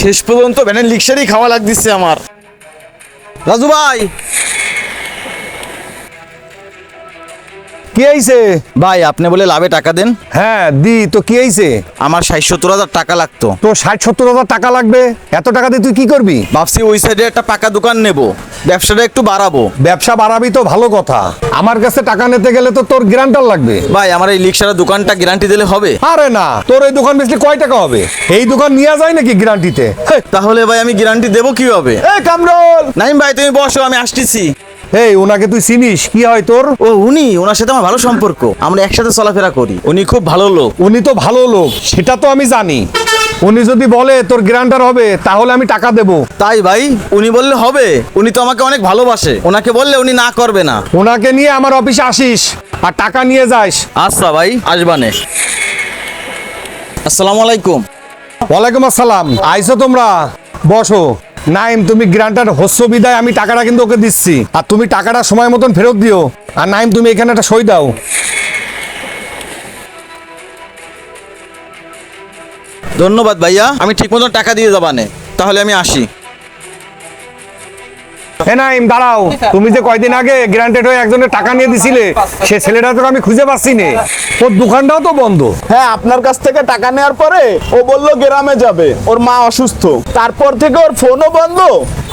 শেষ পর্যন্ত ভ্যানের লিক্সারই খাওয়া লাগ দিচ্ছে আমার। রাজু ভাই কি হইছে? ভাই আপনি বলে লাভে টাকা দেন। হ্যাঁ দি তো কি হইছে? আমার ষাট সত্তর হাজার টাকা লাগতো। তোর ষাট সত্তর হাজার টাকা লাগবে? এত টাকা দিয়ে তুই কি করবি? ভাবছি ওই সাইডে একটা পাকা দোকান নেব। ব্যবসাটা একটু বাড়াবো। ব্যবসা বাড়াবি তো ভালো কথা। আমার কাছে টাকা নিতে গেলে তো তোর গ্যারান্টার লাগবে। ভাই আমার এই লিক্সারের দোকানটা গ্যারান্টি দিলে হবে। আরে না তোর এই দোকান বেচলে কয় টাকা হবে? এই দোকান নিয়ে যায় নাকি গ্যারান্টিতে তাহলে ভাই আমি গ্যারান্টি দেবো কীভাবে? এই কামরুল! নাইম ভাই তুমি বসো আমি আসতেছি। এই ওনাকে তুই চিনিস? কি হয় তোর? ও উনি ওনার সাথে আমার ভালো সম্পর্ক। আমরা একসাথে চলাফেরা করি। উনি খুব ভালো লোক। উনি তো ভালো লোক সেটা তো আমি জানি। উনি যদি বলে তোর গ্যারান্টার হবে তাহলে আমি টাকা দেব। তাই ভাই উনি বললে হবে। উনি তো আমাকে অনেক ভালোবাসে। ওনাকে বললে উনি না করবে না। ওনাকে নিয়ে আমার অফিসে আসিস আর টাকা নিয়ে যাস। আচ্ছা ভাই আসবানে আসসালামু আলাইকুম। ওয়ালাইকুম আসসালাম। আইসো তোমরা। বসো। নাইম, তুমি গ্রান্টার হস্য বিদায়, আমি টাকাটা কিন্তু ওকে দিচ্ছি। আর তুমি টাকাটা সময় মতন ফেরত দিও। আর নাইম, তুমি এখানে একটা সই দাও। ধন্যবাদ ভাইয়া, আমি ঠিক মতন টাকা দিয়ে যাবানে। তাহলে আমি আসি। এ নাইম দাঁড়াও। তুমি যে কয়দিন আগে গ্রান্টেড হয়ে একজনের টাকা নিয়ে দিছিলে সে ছেলেটা তো আমি খুঁজে পাচ্ছি নে। ওর দোকানটাও তো বন্ধ। হ্যাঁ আপনার কাছ থেকে টাকা নেওয়ার পরে ও বলল গ্রামে যাবে ওর মা অসুস্থ। তারপর থেকে ওর ফোনও বন্ধ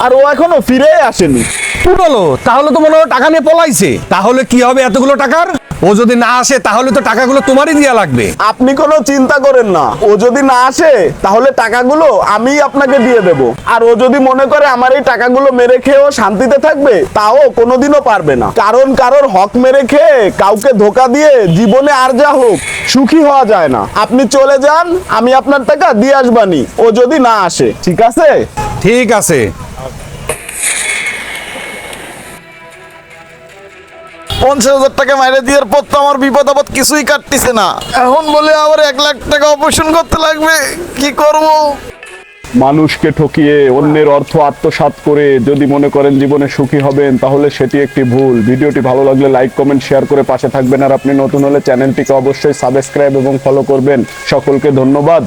আর ও এখনও ফিরে আসেনি। পুরলো তাহলে তো মনে হয় টাকা নিয়ে পলাইছে। তাহলে কি হবে এতগুলো টাকার? ও যদি না আসে তাহলে তো টাকাগুলো তোমারই দেওয়া লাগবে। আপনি কোনো চিন্তা করেন না। ও যদি না আসে তাহলে টাকাগুলো আমি আপনাকে দিয়ে দেব। আর ও যদি মনে করে আমার এই টাকাগুলো মেরে খেয়ে ও শান্তিতে থাকবে তাও কোনোদিনও পারবে না। কারণ কারোর হক মেরে খেয়ে কাউকে ধোকা দিয়ে জীবনে আর যা হোক সুখী হওয়া যায় না। আপনি চলে যান আমি আপনার টাকা দিয়ে আসবানি। ও যদি না আসে ঠিক আছে? ঠিক আছে। পঞ্চাশ হাজার টাকা মাইরে দেওয়ার পর তো আমার বিপদ আপদ কিছুই কাটতেছে না। এখন বলে আবার এক লাখ টাকা অপারেশন করতে লাগবে, কি করব? মানুষকে ঠকিয়ে অন্যের অর্থ আত্মসাৎ করে যদি মনে করেন জীবনে সুখী হবেন, তাহলে সেটি একটি ভুল। ভিডিওটি ভালো লাগলে লাইক, কমেন্ট, শেয়ার করে পাশে থাকবেন। আর আপনি নতুন হলে চ্যানেলটিকে অবশ্যই সাবস্ক্রাইব এবং ফলো করবেন। সকলকে ধন্যবাদ।